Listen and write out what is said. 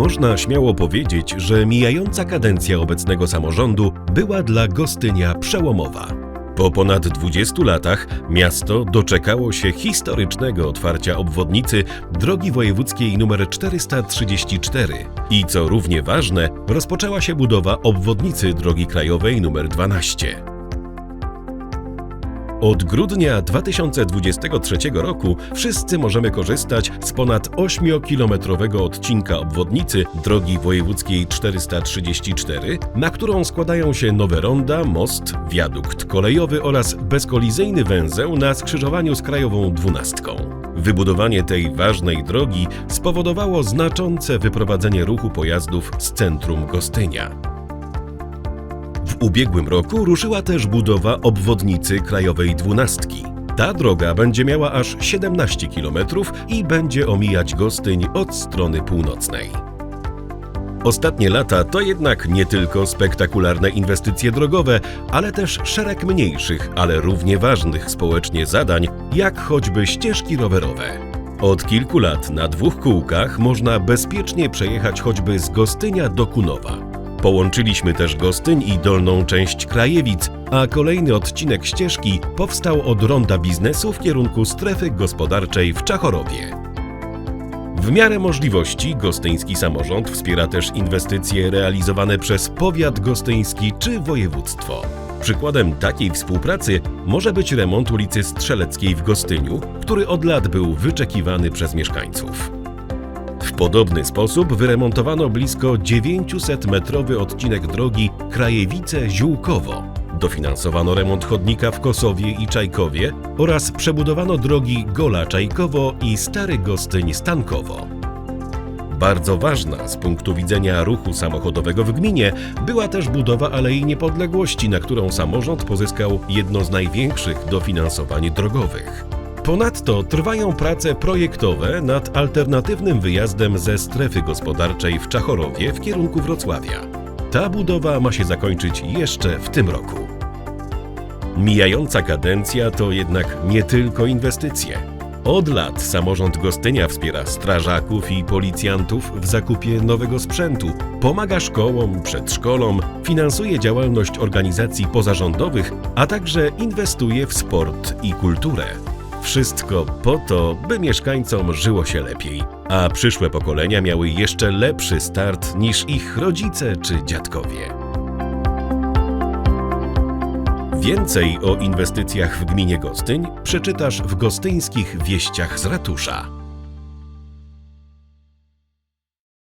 Można śmiało powiedzieć, że mijająca kadencja obecnego samorządu była dla Gostynia przełomowa. Po ponad 20 latach miasto doczekało się historycznego otwarcia obwodnicy drogi wojewódzkiej nr 434 i co równie ważne, rozpoczęła się budowa obwodnicy drogi krajowej nr 12. Od grudnia 2023 roku wszyscy możemy korzystać z ponad 8-kilometrowego odcinka obwodnicy drogi wojewódzkiej 434, na którą składają się nowe ronda, most, wiadukt kolejowy oraz bezkolizyjny węzeł na skrzyżowaniu z krajową 12. Wybudowanie tej ważnej drogi spowodowało znaczące wyprowadzenie ruchu pojazdów z centrum Gostynia. Ubiegłym roku ruszyła też budowa obwodnicy krajowej dwunastki. Ta droga będzie miała aż 17 km i będzie omijać Gostyń od strony północnej. Ostatnie lata to jednak nie tylko spektakularne inwestycje drogowe, ale też szereg mniejszych, ale równie ważnych społecznie zadań, jak choćby ścieżki rowerowe. Od kilku lat na dwóch kółkach można bezpiecznie przejechać choćby z Gostynia do Kunowa. Połączyliśmy też Gostyń i dolną część Krajewic, a kolejny odcinek ścieżki powstał od ronda biznesu w kierunku strefy gospodarczej w Czachorowie. W miarę możliwości gostyński samorząd wspiera też inwestycje realizowane przez powiat gostyński czy województwo. Przykładem takiej współpracy może być remont ulicy Strzeleckiej w Gostyniu, który od lat był wyczekiwany przez mieszkańców. W podobny sposób wyremontowano blisko 900-metrowy odcinek drogi Krajewice-Ziółkowo. Dofinansowano remont chodnika w Kosowie i Czajkowie oraz przebudowano drogi Gola-Czajkowo i Stary Gostyń-Stankowo. Bardzo ważna z punktu widzenia ruchu samochodowego w gminie była też budowa Alei Niepodległości, na którą samorząd pozyskał jedno z największych dofinansowań drogowych. Ponadto trwają prace projektowe nad alternatywnym wyjazdem ze strefy gospodarczej w Czachorowie w kierunku Wrocławia. Ta budowa ma się zakończyć jeszcze w tym roku. Mijająca kadencja to jednak nie tylko inwestycje. Od lat samorząd Gostynia wspiera strażaków i policjantów w zakupie nowego sprzętu, pomaga szkołom, przedszkolom, finansuje działalność organizacji pozarządowych, a także inwestuje w sport i kulturę. Wszystko po to, by mieszkańcom żyło się lepiej, a przyszłe pokolenia miały jeszcze lepszy start niż ich rodzice czy dziadkowie. Więcej o inwestycjach w gminie Gostyń przeczytasz w gostyńskich wieściach z ratusza.